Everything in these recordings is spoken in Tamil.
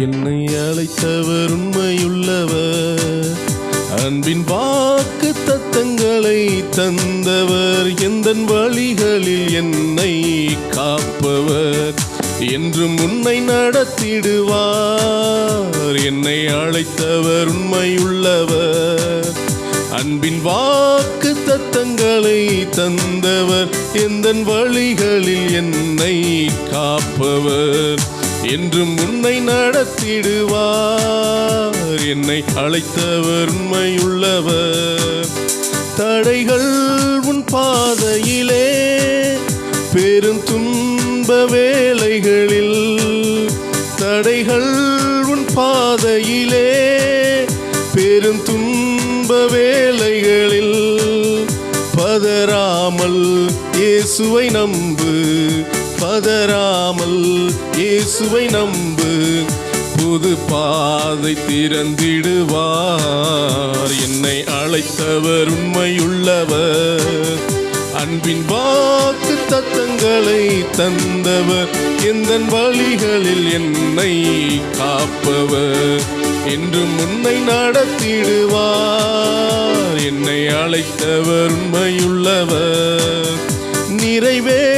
என்னை அழைத்தவர் உண்மையுள்ளவர். அன்பின் வாக்கு தத்தங்களை தந்தவர். எந்தன் வழிகளில் என்னை காப்பவர்? என்றும் உன்னை நடத்திடுவார். என்னை அழைத்தவர் உண்மையுள்ளவர். அன்பின் வாக்கு தத்தங்களை தந்தவர். எந்தன் வழிகளில் என்னை காப்பவர்? என்றும் உன்னை நடத்திடுவார். என்னை அழைத்தவர் உண்மையுள்ளவர். தடைகள் உன் பாதையிலே பெரும் துன்ப வேலைகளில் தடைகள் உன் பாதையிலே பெரும் துன்ப வேலைகளில் பதறாமல் இயேசுவை நம்பு. பதறாமல் இயேசுவை நம்பு. புது பாதை திறந்திடுவார். என்னை அழைத்தவர் உண்மையுள்ளவர். அன்பின் வாக்கு தத்தங்களை தந்தவர். எந்த வழிகளில் என்னை காப்பவர். என்று முன்னை நடத்திடுவார். என்னை அழைத்தவர் உண்மையுள்ளவர். நிறைவே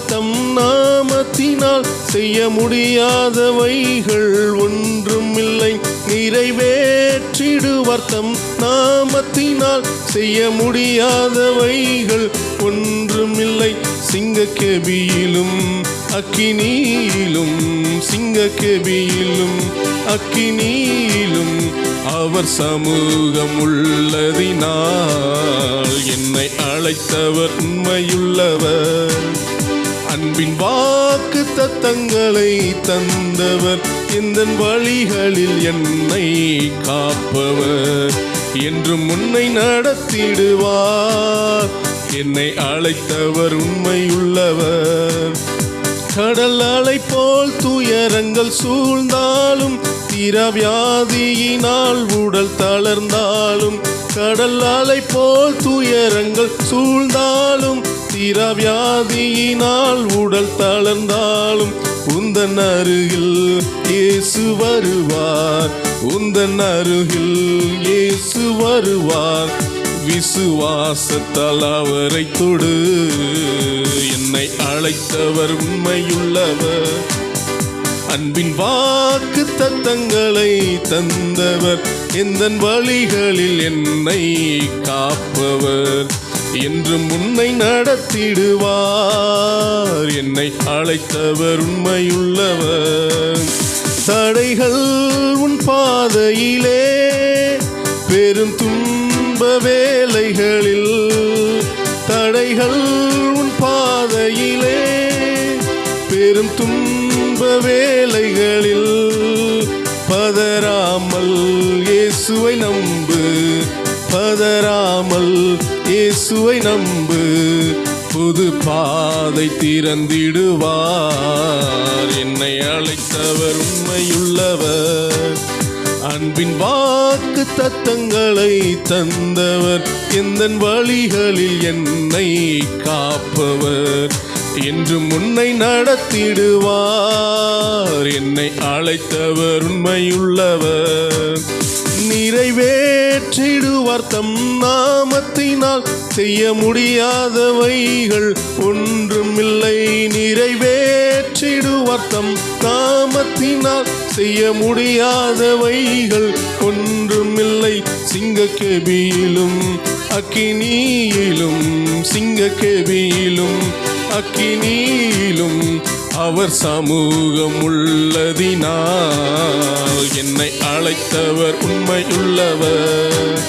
தம் நாமத்தினால் செய்ய முடியாதவைகள் ஒன்றும் இல்லை. நிறைவேற்றிடுவர் தம் நாமத்தினால் செய்ய முடியாதவைகள் ஒன்றும் இல்லை. சிங்கக்கெபியிலும் அக்கினியிலும் சிங்கக்கெபியிலும் அக்கினியிலும் அவர் சமூகம் உள்ளதினால் என்னை அழைத்தவர் உண்மையுள்ளவர். அன்பின் வாக்கு தத்தங்களை தந்தவர். இந்த வழிகளில் என்னை காப்பவர்? என்றும் முன்னை நடத்திடுவார். என்னை அழைத்தவர் உண்மையுள்ளவர். கடல் அலை போல் துயரங்கள் சூழ்ந்தாலும் திரவியாதியினால் உடல் தளர்ந்தாலும் கடல் அலை போல் துயரங்கள் சூழ்ந்தாலும் தீரவியாதியினால் உடல் தளர்ந்தாலும் உந்தன் அருகில் இயேசு வருவார். உந்தன் அருகில் இயேசு வருவார். விசுவாசத்தால் அவரை தொடு. என்னை அழைத்தவர் உண்மையுள்ளவர். அன்பின் வாக்கு தத்தங்களை தந்தவர். எந்த வழிகளில் என்னை காப்பவர். என்றும் உன்னை நடத்திடுவார். என்னை அழைத்தவர் உண்மையுள்ளவர். தடைகள் உன் பாதையிலே பெரும் துன்ப வேலைகளில். தடைகள் உன் பாதையிலே பெரும் துன்ப வேலைகளில். பதறாமல் இயேசுவை நம்பு பதறாமல் இயேசுவை நம்பு. புது பாதை திறந்திடுவார். என்னை அழைத்தவர் உண்மையுள்ளவர். அன்பின் வாக்கு தத்தங்களை தந்தவர். எந்த வழிகளில் என்னை காப்பவர். என்றும் முன்னை நடத்திடுவார். என்னை அழைத்தவர் உண்மையுள்ளவர். நிறைவேற்றிடுவார் தம் நாமத்தினால். செய்ய முடியாதவைகள் ஒன்றும் இல்லை நிறைவேற்றிடுவார் தம் நாமத்தினால். செய்ய முடியாதவைகள் ஒன்றும் இல்லை சிங்கக்கெபியிலும் அக்கினியிலும் சிங்கக்கெபியிலும் அக்கினியிலும் அவர் சமூகம் உள்ளதினால் என்னை அழைத்தவர் உண்மையுள்ளவர்.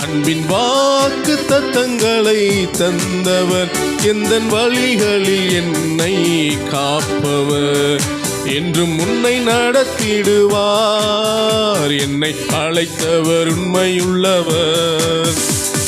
அன்பின் வாக்கு தத்தங்களை தந்தவர் எந்த வழிகளில் என்னை காப்பவர் என்றும் உன்னை நடத்திடுவார். என்னை அழைத்தவர் உண்மையுள்ளவர்.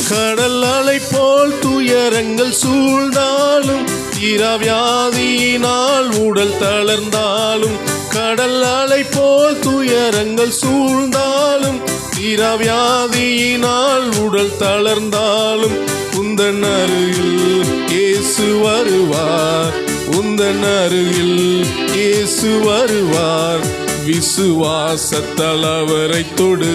கடல் அலை போல் துயரங்கள் சூழ்ந்தாலும் தீரவியாதியினால் உடல் தளர்ந்தாலும் கடல் அலை போல் துயரங்கள் சூழ்ந்தாலும் தீரவியாதியினால் உடல் தளர்ந்தாலும் உந்தன் அருகில் இயேசு வருவார். உந்தன் அருகில் இயேசு வருவார். விசுவாசத்தால் அவரை தொடு.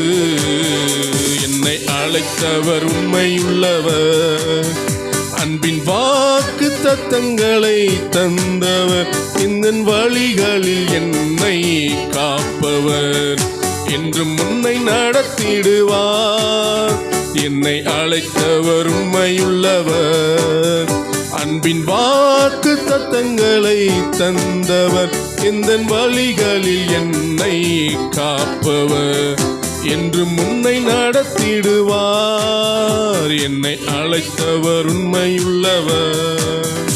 என்னை அழைத்தவர் உண்மையுள்ளவர். அன்பின் வாக்கு தத்தங்களை தந்தவர். இந்த வழிகளில் என்னை காப்பவர். என்று முன்னை நடத்திடுவார். என்னை அழைத்தவர் உண்மையுள்ளவர். அன்பின் வாக்கு தத்தங்களை தந்தவர். இந்த வழிகளில் என்னை காப்பவர். என்று முன்னை நடத்திடுவார். என்னை அழைத்தவர் உண்மையுள்ளவர்.